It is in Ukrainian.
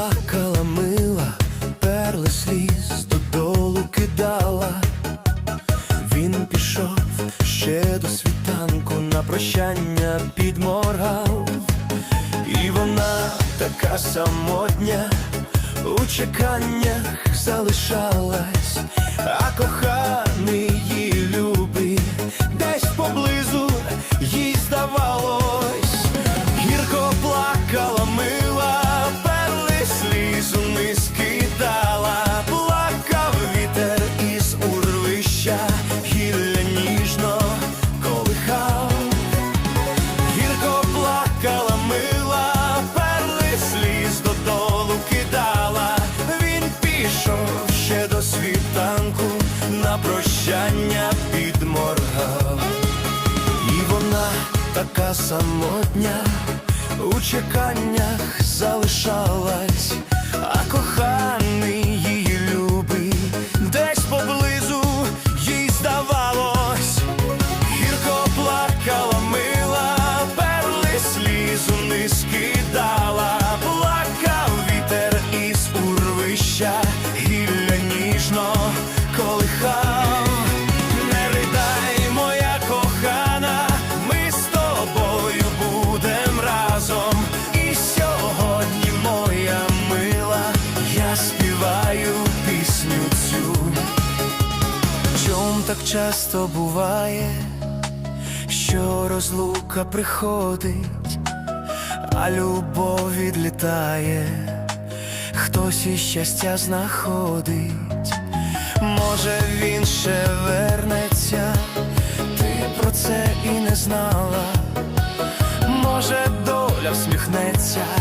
плакала мила, перли сліз додолу кидала. Він пішов ще до світанку на прощання підморгав, і вона така самотня у чеканнях залишалась, прощання підморгав. І вона така самотня, у чеканнях залишалась, а коханий Чом так часто буває, що розлука приходить, а любов відлітає, хтось і щастя знаходить, може він ще вернеться, ти про це і не знала, може доля всміхнеться.